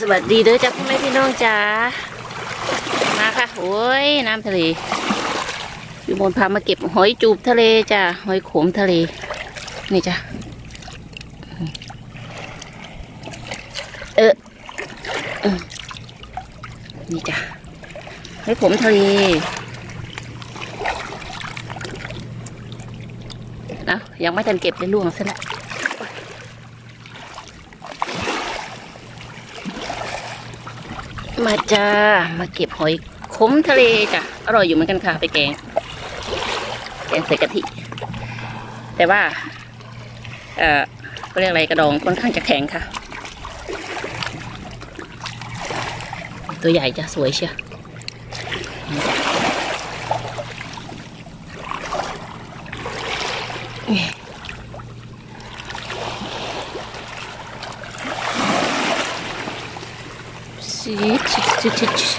สวัสดีเด้อจ้าพ่อแม่พี่น้องจ้ามาค่ะโอ้ยน้ำทะเลอยู่บนพามาเก็บหอยจูบทะเลจ้าหอยโขมทะเล นี่จ้าเออนี่จ้าหอยโขมทะเลเอายังไม่ทันเก็บเลยล่วงซะและ มาจ้า มาเก็บหอยขมทะเลจ้ะ อร่อยอยู่เหมือนกันค่ะ ไปแกง แกงใส่กะทิ แต่ว่า เอ่อก็เรียกอะไรกระดองค่อนข้างจะแข็งค่ะ ตัวใหญ่จ้ะ สวยเชียว ชิชิชิชิชิ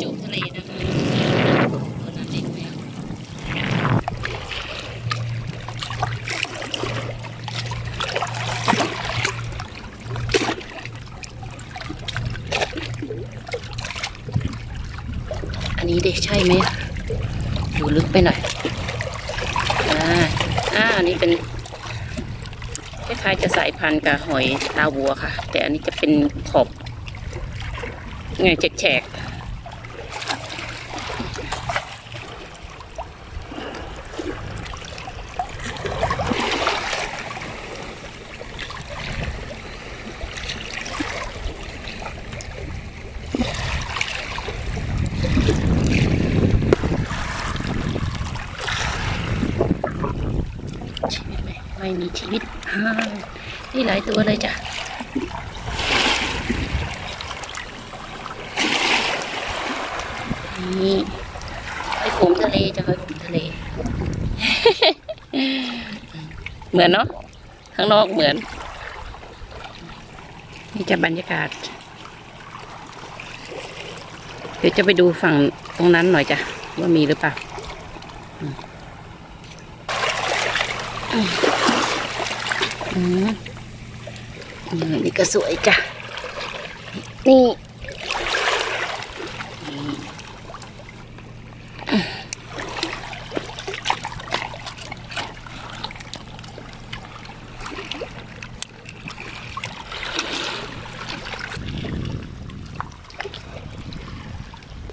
จูบทะเลนะคะคนนั้นเองแล้วอันนี้เด็กใช่ไหม อยู่ลึกไปหน่อย อ่า อ่าอันนี้เป็นคล้ายๆจะสายพันธุ์กับหอยตาวัวค่ะ แต่อันนี้จะเป็นขอบไงแฉกๆ ไม่มีชีวิตอ่นี่หลายตัวเลยจ้ะนี่ไอ้ผมทะเลจะไอ้ผมทะเล เหมือนเนาะข้างนอกเหมือน นี่จะบรรยากาศ เดี๋ยวจะไปดูฝั่งตรงนั้นหน่อยจ้ะว่ามีหรือเปล่าอืม อืมอืมนี่ก็สวยจ้ะ นี่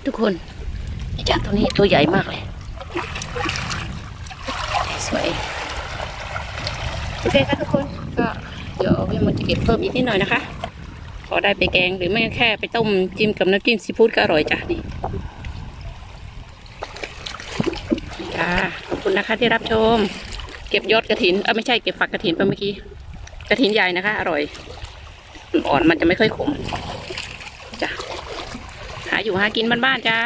ทุกคนไอ้จ้าตัวนี้ตัวใหญ่มากเลย สวย โอเคค่ะทุกคนก็เดี๋ยววิมันจะเก็บเพิ่มอีกนิดหน่อยนะคะพอได้ไปแกงหรือไม่ก็แค่ไปต้มจิ้มกับน้ำจิ้มซีฟู้ดก็อร่อยจ้ะนี่จ้าขอบคุณนะคะที่รับชม เก็บยอดกระถินเออไม่ใช่เก็บฝักกระถินไปเมื่อกี้กระถินใหญ่นะคะ อร่อยอ่อนมันจะไม่ค่อยขมจ้ะหาอยู่หากินบ้านๆจ้า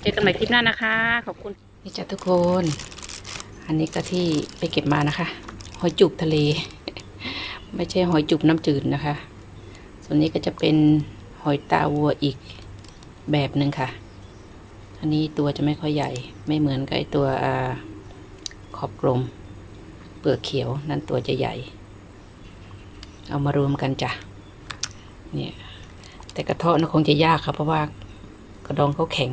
เจอกันใหม่คลิปหน้านะคะ ขอบคุณนี่จ้ะทุกคน อันนี้ก็ที่ไปเก็บมานะคะ หอยจุบทะเล ไม่ใช่หอยจุบน้ำจืดนะคะ ส่วนนี้ก็จะเป็นหอยตาวัวอีกแบบหนึ่งค่ะ อันนี้ตัวจะไม่ค่อยใหญ่ ไม่เหมือนกับตัวอขอบกลม เปลือกเขียวนั่นตัวจะใหญ่ เอามารวมกันจ้ะ เนี่ย แต่กระเทาะนะคงจะยากครับเพราะว่ากระดองเขาแข็ง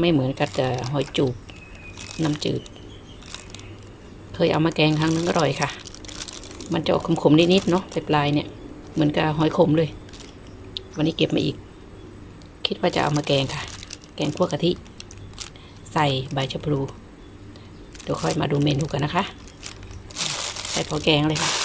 ไม่เหมือนกับจะหอยจูบน้ำจืด เคยเอามาแกงครั้งนึงอร่อยค่ะ มันจะออกขมๆนิดๆเนาะปลายๆเนี่ย เหมือนกับหอยขมเลย วันนี้เก็บมาอีก คิดว่าจะเอามาแกงค่ะ แกงคั่วกะทิ ใส่ใบชะพลู เดี๋ยวค่อยมาดูเมนูกันนะคะ ใส่พอแกงเลยค่ะ